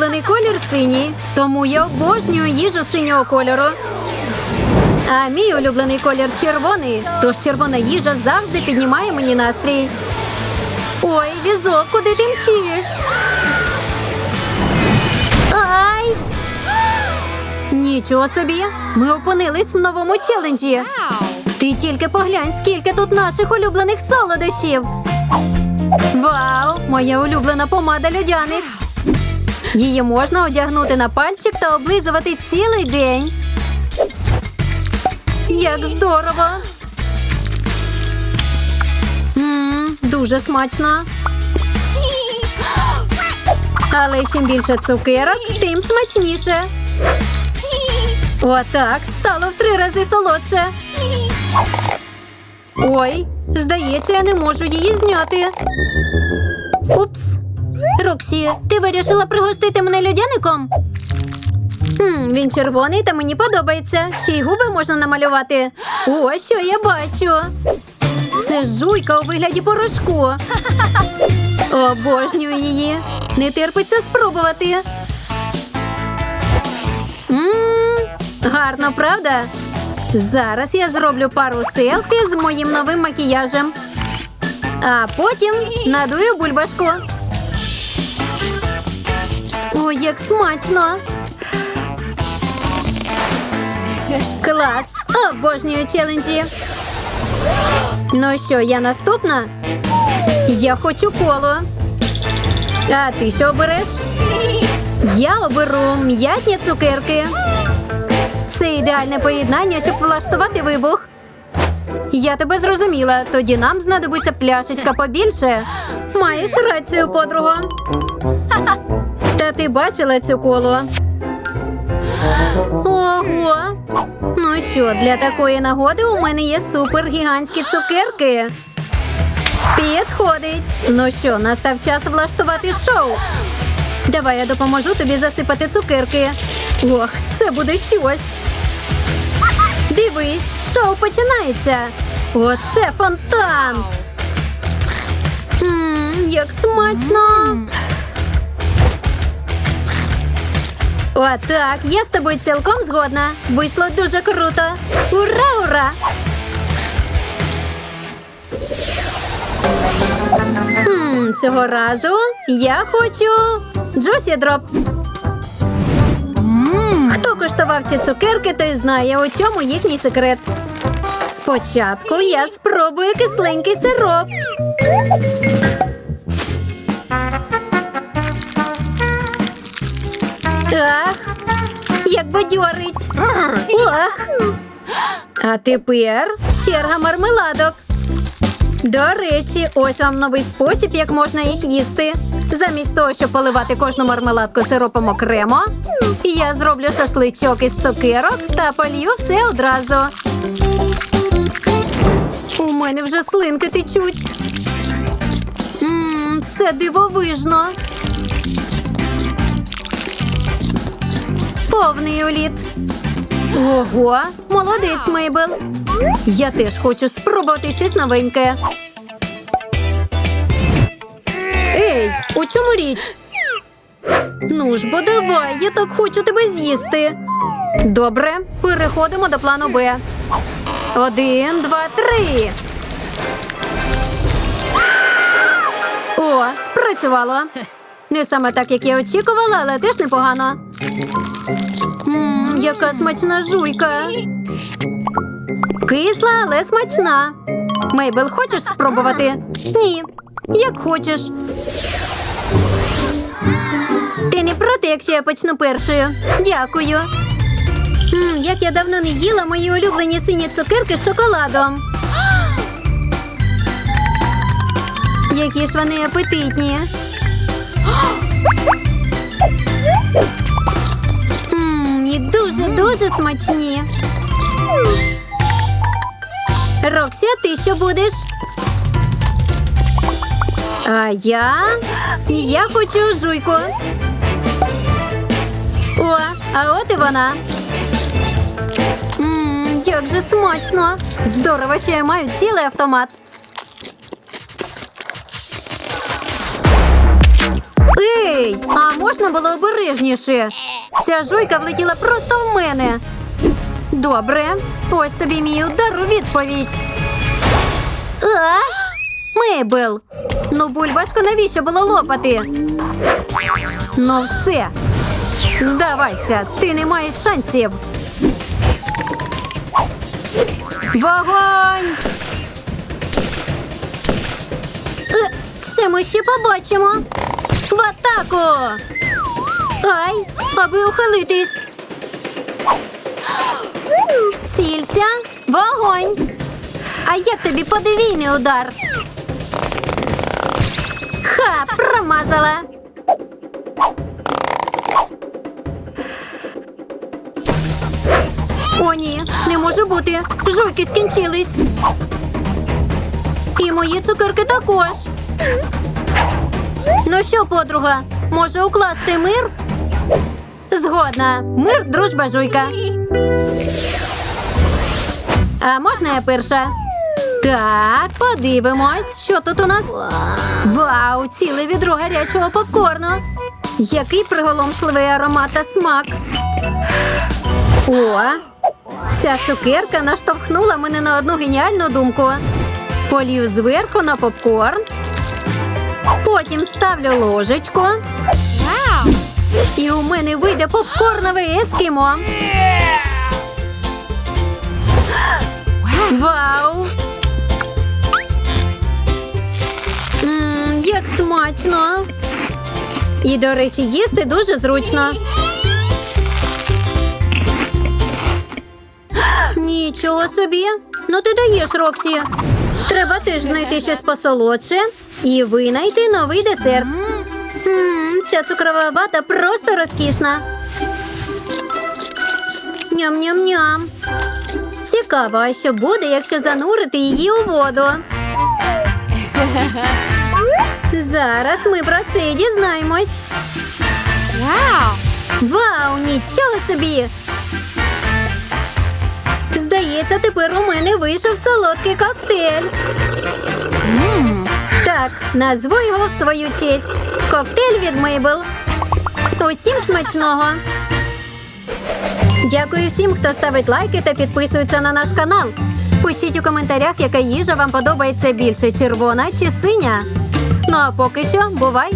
улюблений колір синій, тому я обожнюю їжу синього кольору. А мій улюблений колір червоний, тож червона їжа завжди піднімає мені настрій. Ой, візок, куди ти мчиш? Ай! Нічого собі! Ми опинились в новому челенджі. Ти тільки поглянь, скільки тут наших улюблених солодощів. Вау! Моя улюблена помада льодяник. Її можна одягнути на пальчик та облизувати цілий день. Як здорово! Мм, дуже смачно. Але чим більше цукерок, тим смачніше. Отак стало в три рази солодше. Ой, здається, я не можу її зняти. Упс. Роксі, ти вирішила пригостити мене льодяником? Хм, він червоний та мені подобається. Ще й губи можна намалювати. О, що я бачу. Це жуйка у вигляді порошку. Обожнюю її. Не терпиться спробувати. Мм, гарно, правда? Зараз я зроблю пару селфі з моїм новим макіяжем. А потім надую бульбашку. Як смачно! Клас! Обожнюю челенджі. Ну що, я наступна? Я хочу коло. А ти що обереш? Я оберу м'ятні цукерки. Це ідеальне поєднання, щоб влаштувати вибух. Я тебе зрозуміла. Тоді нам знадобиться пляшечка побільше. Маєш рацію, подруга. Ти бачила цю коло? Ого. Ну що, для такої нагоди у мене є супергігантські цукерки. Підходить. Ну що, настав час влаштувати шоу. Давай я допоможу тобі засипати цукерки. Ох, це буде щось. Дивись, шоу починається. Оце фонтан. Мм, як смачно. Отак, я з тобою цілком згодна. Вийшло дуже круто. Ура, ура! Хм, цього разу я хочу Джусі Дроп. Хто коштував ці цукерки, той знає, у чому їхній секрет. Спочатку я спробую кисленький сироп. Ах, як бадьорить. Ох. А тепер черга мармеладок. До речі, ось вам новий спосіб, як можна їх їсти. Замість того, щоб поливати кожну мармеладку сиропом окремо, я зроблю шашличок із цукерок та полью все одразу. У мене вже слинки течуть. Мм, це дивовижно. Повний уліт. Ого, молодець, Мейбл. Я теж хочу спробувати щось новеньке. Ей, у чому річ? Ну ж бо давай, я так хочу тебе з'їсти. Добре, переходимо до плану Б. Один, два, три. О, спрацювало. Не саме так, як я очікувала, але теж непогано. Мм, яка смачна жуйка. Кисла, але смачна. Мейбл, хочеш спробувати? Ні. Як хочеш. Ти не проти, якщо я почну першою? Дякую. М, як я давно не їла мої улюблені сині цукерки з шоколадом. Які ж вони апетитні. Дуже-дуже смачні. Роксі, а ти що будеш? А я. Я хочу жуйку. О, а от і вона. Мм, як же смачно! Здорово, що я маю цілий автомат. Ей, а можна було обережніше? Ця жуйка влетіла просто в мене. Добре, ось тобі мій удар у відповідь. А? Мейбл. Ну, бульбашко, навіщо було лопати? Ну все. Здавайся, ти не маєш шансів. Вогонь! Е, Це ми ще побачимо. В атаку! Ай, аби ухилитись. Сілься, вогонь. А як тобі подвійний удар? Ха, промазала. О, ні, не може бути. Жуйки скінчились. І мої цукерки також. Ну що, подруга, може укласти мир? Згодна. Мир, дружба, жуйка. А можна я перша? Так, подивимось, що тут у нас. Вау, ціле відро гарячого попкорну. Який приголомшливий аромат та смак. О, ця цукерка наштовхнула мене на одну геніальну думку. Полів зверху на попкорн. Потім ставлю ложечку. І у мене вийде попкорнове ескімо. Вау! Мм, як смачно! І, до речі, їсти дуже зручно. Нічого собі. Ну ти даєш, Роксі. Треба теж знайти щось посолодше і винайти новий десерт. Мм, ця цукрова вата просто розкішна. Ням-ням-ням. Цікаво, а що буде, якщо занурити її у воду? Зараз ми про це дізнаємось. Вау, нічого собі! Здається, тепер у мене вийшов солодкий коктейль. Так, назву його в свою честь. Коктейль від Мейбл. Усім смачного. Дякую всім, хто ставить лайки та підписується на наш канал. Пишіть у коментарях, яка їжа вам подобається більше червона чи синя. Ну а поки що, бувай!